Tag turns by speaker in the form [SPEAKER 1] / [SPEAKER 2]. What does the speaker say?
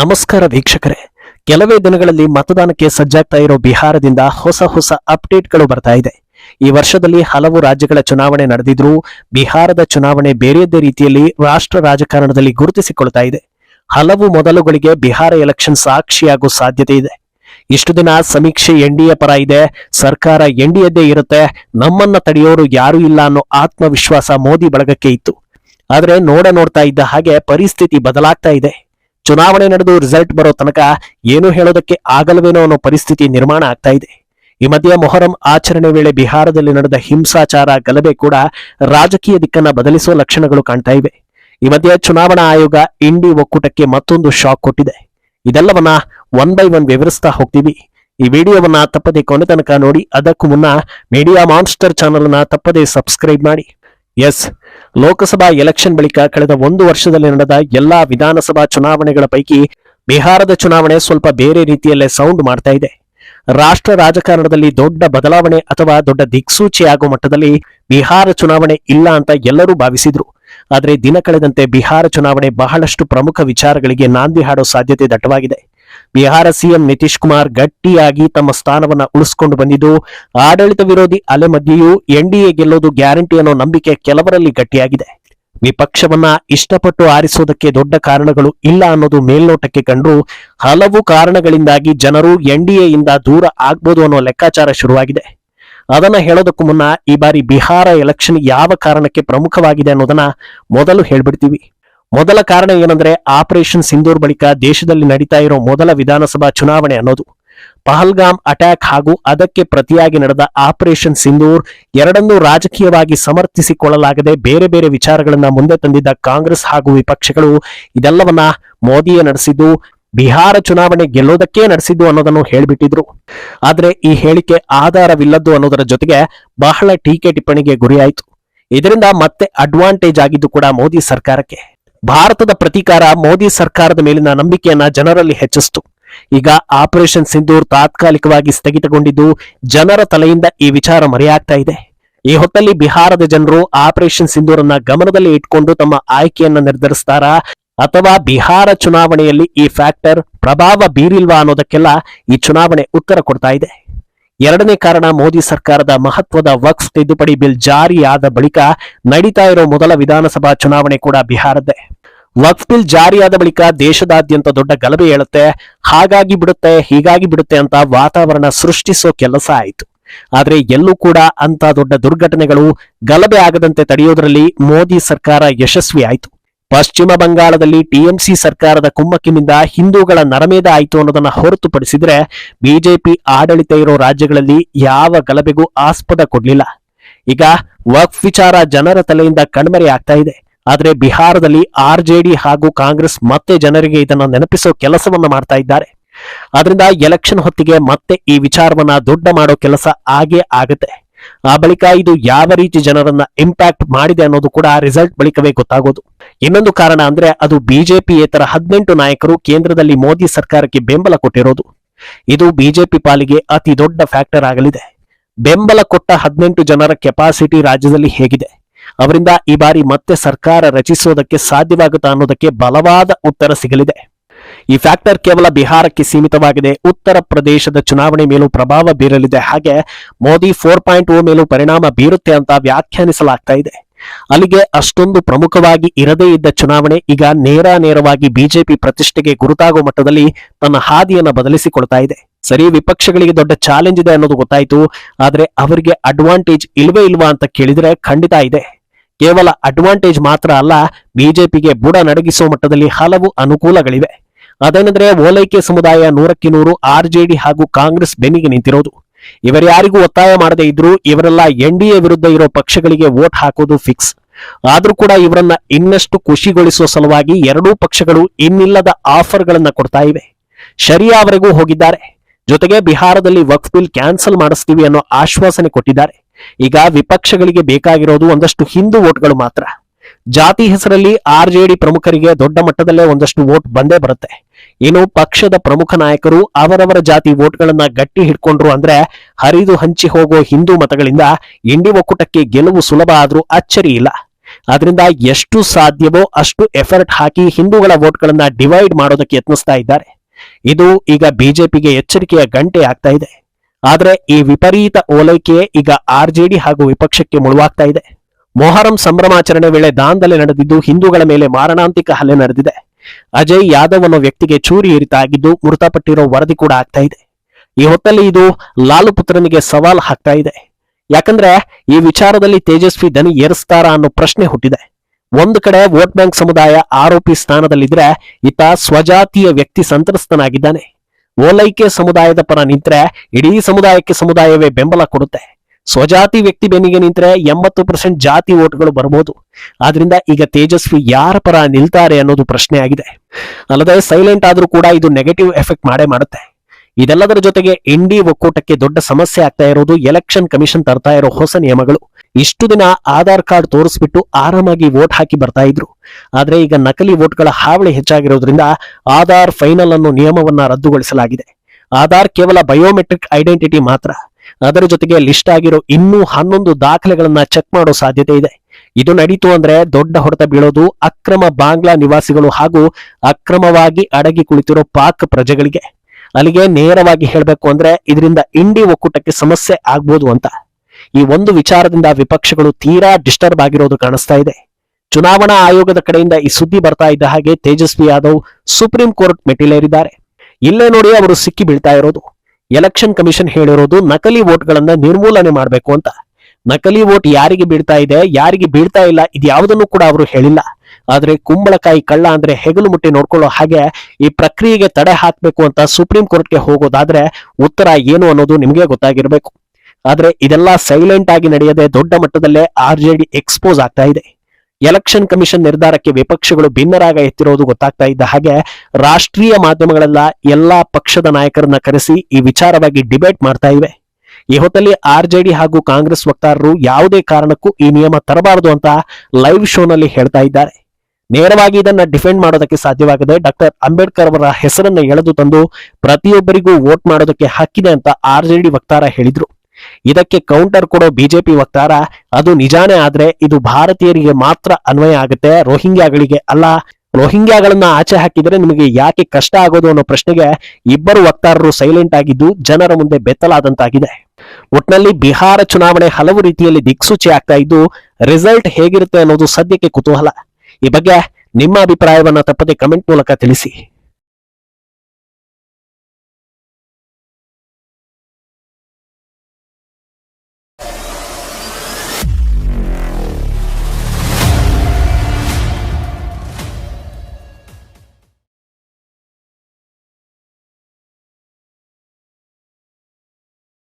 [SPEAKER 1] ನಮಸ್ಕಾರ ವೀಕ್ಷಕರೇ. ಕೆಲವೇ ದಿನಗಳಲ್ಲಿ ಮತದಾನಕ್ಕೆ ಸಜ್ಜಾಗ್ತಾ ಇರೋ ಬಿಹಾರದಿಂದ ಹೊಸ ಹೊಸ ಅಪ್ಡೇಟ್ಗಳು ಬರ್ತಾ ಇದೆ. ಈ ವರ್ಷದಲ್ಲಿ ಹಲವು ರಾಜ್ಯಗಳ ಚುನಾವಣೆ ನಡೆದಿದ್ರೂ ಬಿಹಾರದ ಚುನಾವಣೆ ಬೇರೆಯದೇ ರೀತಿಯಲ್ಲಿ ರಾಷ್ಟ್ರ ರಾಜಕಾರಣದಲ್ಲಿ ಗುರುತಿಸಿಕೊಳ್ತಾ ಇದೆ. ಹಲವು ಮೊದಲುಗಳಿಗೆ ಬಿಹಾರ ಎಲೆಕ್ಷನ್ ಸಾಕ್ಷಿಯಾಗೋ ಸಾಧ್ಯತೆ ಇದೆ. ಇಷ್ಟು ದಿನ ಸಮೀಕ್ಷೆ ಎನ್ಡಿಎ ಪರ ಇದೆ. ಸರ್ಕಾರ ಎನ್ಡಿಎದ್ದೇ ಇರುತ್ತೆ. ನಮ್ಮನ್ನ ತಡೆಯೋರು ಯಾರೂ ಇಲ್ಲ ಅನ್ನೋ ಆತ್ಮವಿಶ್ವಾಸ ಮೋದಿ ಬಳಗಕ್ಕೆ ಇತ್ತು. ಆದರೆ ನೋಡ ನೋಡ್ತಾ ಇದ್ದ ಹಾಗೆ ಪರಿಸ್ಥಿತಿ ಬದಲಾಗ್ತಾ ಇದೆ. ಚುನಾವಣೆ ನಡೆದು ರಿಸಲ್ಟ್ ಬರೋ ತನಕ ಏನು ಹೇಳೋದಕ್ಕೆ ಆಗಲ್ವೇನೋ ಅನ್ನೋ ಪರಿಸ್ಥಿತಿ ನಿರ್ಮಾಣ ಆಗ್ತಾ ಇದೆ. ಈ ಮಧ್ಯೆ ಮೊಹರಂ ಆಚರಣೆ ವೇಳೆ ಬಿಹಾರದಲ್ಲಿ ನಡೆದ ಹಿಂಸಾಚಾರ ಗಲಭೆ ಕೂಡ ರಾಜಕೀಯ ದಿಕ್ಕನ್ನ ಬದಲಿಸುವ ಲಕ್ಷಣಗಳು ಕಾಣ್ತಾ ಇವೆ. ಈ ಮಧ್ಯೆ ಚುನಾವಣಾ ಆಯೋಗ ಇಂಡಿ ಒಕ್ಕೂಟಕ್ಕೆ ಮತ್ತೊಂದು ಶಾಕ್ ಕೊಟ್ಟಿದೆ. ಇದೆಲ್ಲವನ್ನ ಒನ್ ಬೈ ಒನ್ ವಿವರಿಸ್ತಾ ಹೋಗ್ತೀವಿ. ಈ ವಿಡಿಯೋವನ್ನ ತಪ್ಪದೆ ಕೊನೆ ತನಕ ನೋಡಿ, ಅದಕ್ಕೂ ಮುನ್ನ ಮೀಡಿಯಾ ಮಾನ್ಸ್ಟರ್ ಚಾನೆಲ್ ಅನ್ನ ತಪ್ಪದೆ ಸಬ್ಸ್ಕ್ರೈಬ್ ಮಾಡಿ. ಎಸ್ ಲೋಕಸಭಾ ಎಲೆಕ್ಷನ್ ಬಳಿಕ ಕಳೆದ ಒಂದು ವರ್ಷದಲ್ಲಿ ನಡೆದ ಎಲ್ಲಾ ವಿಧಾನಸಭಾ ಚುನಾವಣೆಗಳ ಪೈಕಿ ಬಿಹಾರದ ಚುನಾವಣೆ ಸ್ವಲ್ಪ ಬೇರೆ ರೀತಿಯಲ್ಲೇ ಸೌಂಡ್ ಮಾಡ್ತಾ ಇದೆ. ರಾಷ್ಟ್ರ ರಾಜಕಾರಣದಲ್ಲಿ ದೊಡ್ಡ ಬದಲಾವಣೆ ಅಥವಾ ದೊಡ್ಡ ದಿಕ್ಸೂಚಿ ಆಗೋ ಮಟ್ಟದಲ್ಲಿ ಬಿಹಾರ ಚುನಾವಣೆ ಇಲ್ಲ ಅಂತ ಎಲ್ಲರೂ ಭಾವಿಸಿದ್ರು. ಆದರೆ ದಿನ ಕಳೆದಂತೆ ಬಿಹಾರ ಚುನಾವಣೆ ಬಹಳಷ್ಟು ಪ್ರಮುಖ ವಿಚಾರಗಳಿಗೆ ನಾಂದಿ ಹಾಡೋ ಸಾಧ್ಯತೆ ದಟ್ಟವಾಗಿದೆ. ಬಿಹಾರ ಸಿಎಂ ನಿತೀಶ್ ಕುಮಾರ್ ಗಟ್ಟಿಯಾಗಿ ತಮ್ಮ ಸ್ಥಾನವನ್ನ ಉಳಿಸಿಕೊಂಡು ಬಂದಿದ್ದು, ಆಡಳಿತ ವಿರೋಧಿ ಅಲೆ ಮಧ್ಯೆಯೂ ಎನ್ಡಿಎ ಗೆಲ್ಲೋದು ಗ್ಯಾರಂಟಿ ಅನ್ನೋ ನಂಬಿಕೆ ಕೆಲವರಲ್ಲಿ ಗಟ್ಟಿಯಾಗಿದೆ. ವಿಪಕ್ಷವನ್ನ ಇಷ್ಟಪಟ್ಟು ಆರಿಸೋದಕ್ಕೆ ದೊಡ್ಡ ಕಾರಣಗಳು ಇಲ್ಲ ಅನ್ನೋದು ಮೇಲ್ನೋಟಕ್ಕೆ ಕಂಡು, ಹಲವು ಕಾರಣಗಳಿಂದಾಗಿ ಜನರು ಎನ್ಡಿಎಯಿಂದ ದೂರ ಆಗ್ಬೋದು ಅನ್ನೋ ಲೆಕ್ಕಾಚಾರ ಶುರುವಾಗಿದೆ. ಅದನ್ನ ಹೇಳೋದಕ್ಕೂ ಮುನ್ನ ಈ ಬಾರಿ ಬಿಹಾರ ಎಲೆಕ್ಷನ್ ಯಾವ ಕಾರಣಕ್ಕೆ ಪ್ರಮುಖವಾಗಿದೆ ಅನ್ನೋದನ್ನ ಮೊದಲು ಹೇಳ್ಬಿಡ್ತೀವಿ. ಮೊದಲ ಕಾರಣ ಏನಂದ್ರೆ ಆಪರೇಷನ್ ಸಿಂಧೂರ್ ಬಳಿಕ ದೇಶದಲ್ಲಿ ನಡೀತಾ ಇರೋ ಮೊದಲ ವಿಧಾನಸಭಾ ಚುನಾವಣೆ ಅನ್ನೋದು. ಪಹಲ್ಗಾಮ್ ಅಟ್ಯಾಕ್ ಹಾಗೂ ಅದಕ್ಕೆ ಪ್ರತಿಯಾಗಿ ನಡೆದ ಆಪರೇಷನ್ ಸಿಂಧೂರ್ ಎರಡನ್ನೂ ರಾಜಕೀಯವಾಗಿ ಸಮರ್ಥಿಸಿಕೊಳ್ಳಲಾಗದೆ ಬೇರೆ ಬೇರೆ ವಿಚಾರಗಳನ್ನ ಮುಂದೆ ತಂದಿದ್ದ ಕಾಂಗ್ರೆಸ್ ಹಾಗೂ ವಿಪಕ್ಷಗಳು ಇದೆಲ್ಲವನ್ನ ಮೋದಿಯೇ ನಡೆಸಿದ್ದು, ಬಿಹಾರ ಚುನಾವಣೆ ಗೆಲ್ಲೋದಕ್ಕೆ ನಡೆಸಿದ್ದು ಅನ್ನೋದನ್ನು ಹೇಳಿಬಿಟ್ಟಿದ್ರು. ಆದ್ರೆ ಈ ಹೇಳಿಕೆ ಆಧಾರವಿಲ್ಲದ್ದು ಅನ್ನೋದರ ಜೊತೆಗೆ ಬಹಳ ಟೀಕೆ ಟಿಪ್ಪಣಿಗೆ ಗುರಿಯಾಯಿತು. ಇದರಿಂದ ಮತ್ತೆ ಅಡ್ವಾಂಟೇಜ್ ಆಗಿದ್ದು ಕೂಡ ಮೋದಿ ಸರ್ಕಾರಕ್ಕೆ. ಭಾರತದ ಪ್ರತೀಕಾರ ಮೋದಿ ಸರ್ಕಾರದ ಮೇಲಿನ ನಂಬಿಕೆಯನ್ನ ಜನರಲ್ಲಿ ಹೆಚ್ಚಿಸಿತು. ಈಗ ಆಪರೇಷನ್ ಸಿಂಧೂರ್ ತಾತ್ಕಾಲಿಕವಾಗಿ ಸ್ಥಗಿತಗೊಂಡಿದ್ದು ಜನರ ತಲೆಯಿಂದ ಈ ವಿಚಾರ ಮರೆಯಾಗ್ತಾ ಇದೆ. ಈ ಹೊತ್ತಲ್ಲಿ ಬಿಹಾರದ ಜನರು ಆಪರೇಷನ್ ಸಿಂಧೂರನ್ನ ಗಮನದಲ್ಲಿ ಇಟ್ಕೊಂಡು ತಮ್ಮ ಆಯ್ಕೆಯನ್ನ ನಿರ್ಧರಿಸ್ತಾರಾ ಅಥವಾ ಬಿಹಾರ ಚುನಾವಣೆಯಲ್ಲಿ ಈ ಫ್ಯಾಕ್ಟರ್ ಪ್ರಭಾವ ಬೀರಿಲ್ವಾ ಅನ್ನೋದಕ್ಕೆಲ್ಲ ಈ ಚುನಾವಣೆ ಉತ್ತರ ಕೊಡ್ತಾ ಇದೆ. ಎರಡನೇ ಕಾರಣ ಮೋದಿ ಸರ್ಕಾರದ ಮಹತ್ವದ ವಕ್ಫ್ ತಿದ್ದುಪಡಿ ಬಿಲ್ ಜಾರಿಯಾದ ಬಳಿಕ ನಡೀತಾ ಇರೋ ಮೊದಲ ವಿಧಾನಸಭಾ ಚುನಾವಣೆ ಕೂಡ ಬಿಹಾರದ್ದೇ. ವಕ್ಫ್ ಬಿಲ್ ಜಾರಿಯಾದ ಬಳಿಕ ದೇಶದಾದ್ಯಂತ ದೊಡ್ಡ ಗಲಭೆ ಹೇಳುತ್ತೆ ಹಾಗಾಗಿ ಬಿಡುತ್ತೆ, ಹೀಗಾಗಿ ಬಿಡುತ್ತೆ ಅಂತ ವಾತಾವರಣ ಸೃಷ್ಟಿಸೋ ಕೆಲಸ ಆಯಿತು. ಆದ್ರೆ ಎಲ್ಲೂ ಕೂಡ ಅಂತ ದೊಡ್ಡ ದುರ್ಘಟನೆಗಳು ಗಲಭೆ ಆಗದಂತೆ ತಡೆಯೋದ್ರಲ್ಲಿ ಮೋದಿ ಸರ್ಕಾರ ಯಶಸ್ವಿ ಆಯಿತು. ಪಶ್ಚಿಮ ಬಂಗಾಳದಲ್ಲಿ ಟಿಎಂಸಿ ಸರ್ಕಾರದ ಕುಮ್ಮಕ್ಕಿನಿಂದ ಹಿಂದೂಗಳ ನರಮೇದ ಆಯಿತು ಅನ್ನೋದನ್ನ ಹೊರತುಪಡಿಸಿದ್ರೆ ಬಿಜೆಪಿ ಆಡಳಿತ ಇರೋ ರಾಜ್ಯಗಳಲ್ಲಿ ಯಾವ ಗಲಭೆಗೂ ಆಸ್ಪದ ಕೊಡ್ಲಿಲ್ಲ. ಈಗ ವಕ್ಫ್ ವಿಚಾರ ಜನರ ತಲೆಯಿಂದ ಕಣ್ಮರೆ ಆಗ್ತಾ ಇದೆ. ಆದ್ರೆ ಬಿಹಾರದಲ್ಲಿ ಆರ್ಜೆಡಿ ಹಾಗೂ ಕಾಂಗ್ರೆಸ್ ಮತ್ತೆ ಜನರಿಗೆ ಇದನ್ನ ನೆನಪಿಸೋ ಕೆಲಸವನ್ನ ಮಾಡ್ತಾ ಇದ್ದಾರೆ. ಆದ್ರಿಂದ ಎಲೆಕ್ಷನ್ ಹೊತ್ತಿಗೆ ಮತ್ತೆ ಈ ವಿಚಾರವನ್ನ ದೊಡ್ಡ ಮಾಡೋ ಕೆಲಸ ಆಗೇ ಆಗುತ್ತೆ. ಆ ಬಳಿಕ ಇದು ಯಾವ ರೀತಿ ಜನರನ್ನ ಇಂಪ್ಯಾಕ್ಟ್ ಮಾಡಿದೆ ಅನ್ನೋದು ಕೂಡ ರಿಸಲ್ಟ್ ಬಳಿಕವೇ ಗೊತ್ತಾಗೋದು. ಇನ್ನೊಂದು ಕಾರಣ ಅಂದ್ರೆ ಅದು ಬಿಜೆಪಿಯೇತರ ಹದಿನೆಂಟು ನಾಯಕರು ಕೇಂದ್ರದಲ್ಲಿ ಮೋದಿ ಸರ್ಕಾರಕ್ಕೆ ಬೆಂಬಲ ಕೊಟ್ಟಿರೋದು. ಇದು ಬಿಜೆಪಿ ಪಾಲಿಗೆ ಅತಿ ದೊಡ್ಡ ಫ್ಯಾಕ್ಟರ್ ಆಗಲಿದೆ. ಬೆಂಬಲ ಕೊಟ್ಟ ಹದಿನೆಂಟು ಜನರ ಕೆಪಾಸಿಟಿ ರಾಜ್ಯದಲ್ಲಿ ಹೇಗಿದೆ. ಅವರಿಂದ ಈ ಬಾರಿ ಮತ್ತೆ ಸರ್ಕಾರ ರಚಿಸೋದಕ್ಕೆ ಸಾಧ್ಯವಾಗುತ್ತಾ ಅನ್ನೋದಕ್ಕೆ ಬಲವಾದ ಉತ್ತರ ಸಿಗಲಿದೆ. ಈ ಫ್ಯಾಕ್ಟರ್ ಕೇವಲ ಬಿಹಾರಕ್ಕೆ ಸೀಮಿತವಾಗಿದೆ, ಉತ್ತರ ಪ್ರದೇಶದ ಚುನಾವಣೆ ಮೇಲೂ ಪ್ರಭಾವ ಬೀರಲಿದೆ. ಹಾಗೆ ಮೋದಿ ಫೋರ್ ಪಾಯಿಂಟ್ ಓ ಮೇಲೂ ಪರಿಣಾಮ ಬೀರುತ್ತೆ ಅಂತ ವ್ಯಾಖ್ಯಾನಿಸಲಾಗ್ತಾ ಇದೆ. ಅಲ್ಲಿಗೆ ಅಷ್ಟೊಂದು ಪ್ರಮುಖವಾಗಿ ಇರದೇ ಇದ್ದ ಚುನಾವಣೆ ಈಗ ನೇರ ನೇರವಾಗಿ ಬಿಜೆಪಿ ಪ್ರತಿಷ್ಠೆಗೆ ಗುರುತಾಗುವ ಮಟ್ಟದಲ್ಲಿ ತನ್ನ ಹಾದಿಯನ್ನು ಬದಲಿಸಿಕೊಳ್ತಾ ಇದೆ. ಸರಿ, ವಿಪಕ್ಷಗಳಿಗೆ ದೊಡ್ಡ ಚಾಲೆಂಜ್ ಇದೆ ಅನ್ನೋದು ಗೊತ್ತಾಯ್ತು, ಆದ್ರೆ ಅವರಿಗೆ ಅಡ್ವಾಂಟೇಜ್ ಇಲ್ವೇ ಇಲ್ವಾ ಅಂತ ಕೇಳಿದರೆ ಖಂಡಿತ ಇದೆ. ಕೇವಲ ಅಡ್ವಾಂಟೇಜ್ ಮಾತ್ರ ಅಲ್ಲ, ಬಿಜೆಪಿಗೆ ಬುಡ ನಡಗಿಸುವ ಮಟ್ಟದಲ್ಲಿ ಹಲವು ಅನುಕೂಲಗಳಿವೆ. ಅದೇನೆಂದ್ರೆ ಓಲೈಕೆ ಸಮುದಾಯ ನೂರಕ್ಕೆ ನೂರು ಆರ್ಜೆಡಿ ಹಾಗೂ ಕಾಂಗ್ರೆಸ್ ಬೆನ್ನಿಗೆ ನಿಂತಿರೋದು. ಇವರ್ಯಾರಿಗೂ ಒತ್ತಾಯ ಮಾಡದೇ ಇದ್ರು ಇವರೆಲ್ಲ ಎನ್ಡಿಎ ವಿರುದ್ಧ ಇರೋ ಪಕ್ಷಗಳಿಗೆ ವೋಟ್ ಹಾಕೋದು ಫಿಕ್ಸ್. ಆದ್ರೂ ಕೂಡ ಇವರನ್ನ ಇನ್ನಷ್ಟು ಖುಷಿಗೊಳಿಸುವ ಸಲುವಾಗಿ ಎರಡೂ ಪಕ್ಷಗಳು ಇನ್ನಿಲ್ಲದ ಆಫರ್ಗಳನ್ನ ಕೊಡ್ತಾ ಇವೆ. ಶರಿಯಾವರೆಗೂ ಹೋಗಿದ್ದಾರೆ. ಜೊತೆಗೆ ಬಿಹಾರದಲ್ಲಿ ವಕ್ಫ್ ಬಿಲ್ ಕ್ಯಾನ್ಸಲ್ ಮಾಡಿಸ್ತೀವಿ ಅನ್ನೋ ಆಶ್ವಾಸನೆ ಕೊಟ್ಟಿದ್ದಾರೆ. ಈಗ ವಿಪಕ್ಷಗಳಿಗೆ ಬೇಕಾಗಿರೋದು ಒಂದಷ್ಟು ಹಿಂದೂ ವೋಟ್ಗಳು ಮಾತ್ರ. ಜಾತಿ ಹೆಸರಲ್ಲಿ ಆರ್ಜೆಡಿ ಪ್ರಮುಖರಿಗೆ ದೊಡ್ಡ ಮಟ್ಟದಲ್ಲೇ ಒಂದಷ್ಟು ವೋಟ್ ಬಂದೇ ಬರುತ್ತೆ. ಇನ್ನು ಪಕ್ಷದ ಪ್ರಮುಖ ನಾಯಕರು ಅವರವರ ಜಾತಿ ವೋಟ್ಗಳನ್ನ ಗಟ್ಟಿ ಹಿಡ್ಕೊಂಡ್ರು ಅಂದ್ರೆ ಹರಿದು ಹಂಚಿ ಹೋಗೋ ಹಿಂದೂ ಮತಗಳಿಂದ ಇಂಡಿ ಒಕ್ಕೂಟಕ್ಕೆ ಗೆಲುವು ಸುಲಭ ಆದ್ರೂ ಅಚ್ಚರಿ ಇಲ್ಲ. ಆದ್ರಿಂದ ಎಷ್ಟು ಸಾಧ್ಯವೋ ಅಷ್ಟು ಎಫರ್ಟ್ ಹಾಕಿ ಹಿಂದೂಗಳ ವೋಟ್ಗಳನ್ನ ಡಿವೈಡ್ ಮಾಡೋದಕ್ಕೆ ಯತ್ನಿಸ್ತಾ ಇದ್ದಾರೆ. ಇದು ಈಗ ಬಿಜೆಪಿಗೆ ಎಚ್ಚರಿಕೆಯ ಗಂಟೆ ಆಗ್ತಾ ಇದೆ. ಆದ್ರೆ ಈ ವಿಪರೀತ ಓಲೈಕೆ ಈಗ ಆರ್ಜೆಡಿ ಹಾಗೂ ವಿಪಕ್ಷಕ್ಕೆ ಮುಳುವಾಗ್ತಾ ಇದೆ. ಮೊಹರಂ ಸಂಭ್ರಮಾಚರಣೆ ವೇಳೆ ದಾಂಧಲೆ ನಡೆದಿದ್ದು ಹಿಂದೂಗಳ ಮೇಲೆ ಮಾರಣಾಂತಿಕ ಹಲ್ಲೆ ನಡೆದಿದೆ. ಅಜಯ್ ಯಾದವ್ ಅನ್ನೋ ವ್ಯಕ್ತಿಗೆ ಚೂರಿ ಏರಿತ ಆಗಿದ್ದು ಮೃತಪಟ್ಟಿರೋ ವರದಿ ಕೂಡ ಆಗ್ತಾ ಇದೆ. ಈ ಹೊತ್ತಲ್ಲಿ ಇದು ಲಾಲು ಪುತ್ರನಿಗೆ ಸವಾಲ್ ಹಾಕ್ತಾ ಇದೆ. ಯಾಕಂದ್ರೆ ಈ ವಿಚಾರದಲ್ಲಿ ತೇಜಸ್ವಿ ದನಿ ಏರಿಸ್ತಾರಾ ಅನ್ನೋ ಪ್ರಶ್ನೆ ಹುಟ್ಟಿದೆ. ಒಂದು ಕಡೆ ವೋಟ್ ಬ್ಯಾಂಕ್ ಸಮುದಾಯ ಆರೋಪಿ ಸ್ಥಾನದಲ್ಲಿದ್ರೆ ಈತ ಸ್ವಜಾತಿಯ ವ್ಯಕ್ತಿ ಸಂತ್ರಸ್ತನಾಗಿದ್ದಾನೆ. ಓಲೈಕೆ ಸಮುದಾಯದ ಪರ ನಿಂತ್ರೆ ಇಡೀ ಸಮುದಾಯಕ್ಕೆ ಸಮುದಾಯವೇ ಬೆಂಬಲ ಕೊಡುತ್ತೆ. ಸ್ವಜಾತಿ ವ್ಯಕ್ತಿ ಬೆನ್ನಿಗೆ ನಿಂತರೆ ಎಂಬತ್ತು ಪರ್ಸೆಂಟ್ ಜಾತಿ ಓಟ್ಗಳು ಬರಬಹುದು ಆದ್ರಿಂದ ಈಗ ತೇಜಸ್ವಿ ಯಾರ ಪರ ನಿಲ್ತಾರೆ ಅನ್ನೋದು ಪ್ರಶ್ನೆ ಆಗಿದೆ. ಅಲ್ಲದೆ ಸೈಲೆಂಟ್ ಆದ್ರೂ ಕೂಡ ಇದು ನೆಗೆಟಿವ್ ಎಫೆಕ್ಟ್ ಮಾಡೇ ಮಾಡುತ್ತೆ. ಇದೆಲ್ಲದರ ಜೊತೆಗೆ ಎನ್ ಡಿ ಒಕ್ಕೂಟಕ್ಕೆ ದೊಡ್ಡ ಸಮಸ್ಯೆ ಆಗ್ತಾ ಇರೋದು ಎಲೆಕ್ಷನ್ ಕಮಿಷನ್ ತರ್ತಾ ಇರೋ ಹೊಸ ನಿಯಮಗಳು. ಇಷ್ಟು ದಿನ ಆಧಾರ್ ಕಾರ್ಡ್ ತೋರಿಸ್ಬಿಟ್ಟು ಆರಾಮಾಗಿ ವೋಟ್ ಹಾಕಿ ಬರ್ತಾ ಇದ್ರು. ಆದ್ರೆ ಈಗ ನಕಲಿ ವೋಟ್ಗಳ ಹಾವಳಿ ಹೆಚ್ಚಾಗಿರೋದ್ರಿಂದ ಆಧಾರ್ ಫೈನಲ್ ಅನ್ನೋ ನಿಯಮವನ್ನ ರದ್ದುಗೊಳಿಸಲಾಗಿದೆ. ಆಧಾರ್ ಕೇವಲ ಬಯೋಮೆಟ್ರಿಕ್ ಐಡೆಂಟಿಟಿ ಮಾತ್ರ. ಅದರ ಜೊತೆಗೆ ಲಿಸ್ಟ್ ಆಗಿರೋ ಇನ್ನೂ ಹನ್ನೊಂದು ದಾಖಲೆಗಳನ್ನ ಚೆಕ್ ಮಾಡೋ ಸಾಧ್ಯತೆ ಇದೆ. ಇದು ನಡೀತು ಅಂದ್ರೆ ದೊಡ್ಡ ಹೊಡೆತ ಬೀಳೋದು ಅಕ್ರಮ ಬಾಂಗ್ಲಾ ನಿವಾಸಿಗಳು ಹಾಗೂ ಅಕ್ರಮವಾಗಿ ಅಡಗಿ ಕುಳಿತಿರೋ ಪಾಕ್ ಪ್ರಜೆಗಳಿಗೆ. ಅಲ್ಲಿಗೆ ನೇರವಾಗಿ ಹೇಳಬೇಕು ಅಂದ್ರೆ ಇದರಿಂದ ಇಂಡಿ ಒಕ್ಕೂಟಕ್ಕೆ ಸಮಸ್ಯೆ ಆಗ್ಬೋದು ಅಂತ. ಈ ಒಂದು ವಿಚಾರದಿಂದ ವಿಪಕ್ಷಗಳು ತೀರಾ ಡಿಸ್ಟರ್ಬ್ ಆಗಿರೋದು ಕಾಣಿಸ್ತಾ ಇದೆ. ಚುನಾವಣಾ ಆಯೋಗದ ಕಡೆಯಿಂದ ಈ ಸುದ್ದಿ ಬರ್ತಾ ಇದ್ದ ಹಾಗೆ ತೇಜಸ್ವಿ ಯಾದವ್ ಸುಪ್ರೀಂ ಕೋರ್ಟ್ ಮೆಟ್ಟಿಲೇರಿದ್ದಾರೆ. ಇಲ್ಲೇ ನೋಡಿ ಅವರು ಸಿಕ್ಕಿ ಬೀಳ್ತಾ ಇರೋದು. ಎಲೆಕ್ಷನ್ ಕಮಿಷನ್ ಹೇಳಿರೋದು ನಕಲಿ ವೋಟ್ಗಳನ್ನ ನಿರ್ಮೂಲನೆ ಮಾಡಬೇಕು ಅಂತ. ನಕಲಿ ವೋಟ್ ಯಾರಿಗೆ ಬೀಳ್ತಾ ಇದೆ, ಯಾರಿಗೆ ಬೀಳ್ತಾ ಇಲ್ಲ ಇದ್ಯಾವುದನ್ನು ಕೂಡ ಅವರು ಹೇಳಿಲ್ಲ. ಆದ್ರೆ ಕುಂಬಳಕಾಯಿ ಕಳ್ಳ ಅಂದ್ರೆ ಹೆಗಲು ಮುಟ್ಟಿ ನೋಡ್ಕೊಳ್ಳೋ ಹಾಗೆ ಈ ಪ್ರಕ್ರಿಯೆಗೆ ತಡೆ ಹಾಕ್ಬೇಕು ಅಂತ ಸುಪ್ರೀಂ ಕೋರ್ಟ್ಗೆ ಹೋಗೋದಾದ್ರೆ ಉತ್ತರ ಏನು ಅನ್ನೋದು ನಿಮಗೆ ಗೊತ್ತಾಗಿರ್ಬೇಕು. ಆದ್ರೆ ಇದೆಲ್ಲ ಸೈಲೆಂಟ್ ಆಗಿ ನಡೆಯದೆ ದೊಡ್ಡ ಮಟ್ಟದಲ್ಲೇ ಆರ್ ಎಕ್ಸ್ಪೋಸ್ ಆಗ್ತಾ ಇದೆ. ಎಲೆಕ್ಷನ್ ಕಮಿಷನ್ ನಿರ್ಧಾರಕ್ಕೆ ವಿಪಕ್ಷಗಳು ಭಿನ್ನರಾಗ ಎತ್ತಿರೋದು ಗೊತ್ತಾಗ್ತಾ ಇದ್ದ ಹಾಗೆ ರಾಷ್ಟ್ರೀಯ ಮಾಧ್ಯಮಗಳೆಲ್ಲ ಎಲ್ಲಾ ಪಕ್ಷದ ನಾಯಕರನ್ನ ಕರೆಸಿ ಈ ವಿಚಾರವಾಗಿ ಡಿಬೇಟ್ ಮಾಡ್ತಾ ಇವೆ. ಈ ಹೊತ್ತಲ್ಲಿ ಆರ್ಜೆಡಿ ಹಾಗೂ ಕಾಂಗ್ರೆಸ್ ವಕ್ತಾರರು ಯಾವುದೇ ಕಾರಣಕ್ಕೂ ಈ ನಿಯಮ ತರಬಾರದು ಅಂತ ಲೈವ್ ಶೋನಲ್ಲಿ ಹೇಳ್ತಾ ಇದ್ದಾರೆ. ನೇರವಾಗಿ ಇದನ್ನ ಡಿಫೆಂಡ್ ಮಾಡೋದಕ್ಕೆ ಸಾಧ್ಯವಾಗದೆ ಡಾಕ್ಟರ್ ಅಂಬೇಡ್ಕರ್ ಅವರ ಹೆಸರನ್ನ ಎಳೆದು ತಂದು ಪ್ರತಿಯೊಬ್ಬರಿಗೂ ವೋಟ್ ಮಾಡೋದಕ್ಕೆ ಹಾಕಿದೆ ಅಂತ ಆರ್ಜೆಡಿ ವಕ್ತಾರ ಹೇಳಿದ್ರು. ಇದಕ್ಕೆ ಕೌಂಟರ್ ಕೊಡೋ ಬಿಜೆಪಿ ವಕ್ತಾರ, ಅದು ನಿಜಾನೇ ಆದ್ರೆ ಇದು ಭಾರತೀಯರಿಗೆ ಮಾತ್ರ ಅನ್ವಯ ಆಗುತ್ತೆ, ರೋಹಿಂಗ್ಯಾಗಳಿಗೆ ಅಲ್ಲ. ರೋಹಿಂಗ್ಯಾಗಳನ್ನ ಆಚೆ ಹಾಕಿದ್ರೆ ನಿಮಗೆ ಯಾಕೆ ಕಷ್ಟ ಆಗೋದು ಅನ್ನೋ ಪ್ರಶ್ನೆಗೆ ಇಬ್ಬರು ವಕ್ತಾರರು ಸೈಲೆಂಟ್ ಆಗಿದ್ದು ಜನರ ಮುಂದೆ ಬೆತ್ತಲಾದಂತಾಗಿದೆ. ಒಟ್ನಲ್ಲಿ ಬಿಹಾರ ಚುನಾವಣೆ ಹಲವು ರೀತಿಯಲ್ಲಿ ದಿಕ್ಸೂಚಿ ಆಗ್ತಾ ಇದ್ದು ರಿಸಲ್ಟ್ ಹೇಗಿರುತ್ತೆ ಅನ್ನೋದು ಸದ್ಯಕ್ಕೆ ಕುತೂಹಲ. ಈ ಬಗ್ಗೆ ನಿಮ್ಮ ಅಭಿಪ್ರಾಯವನ್ನ ತಪ್ಪದೆ ಕಮೆಂಟ್ ಮೂಲಕ ತಿಳಿಸಿ.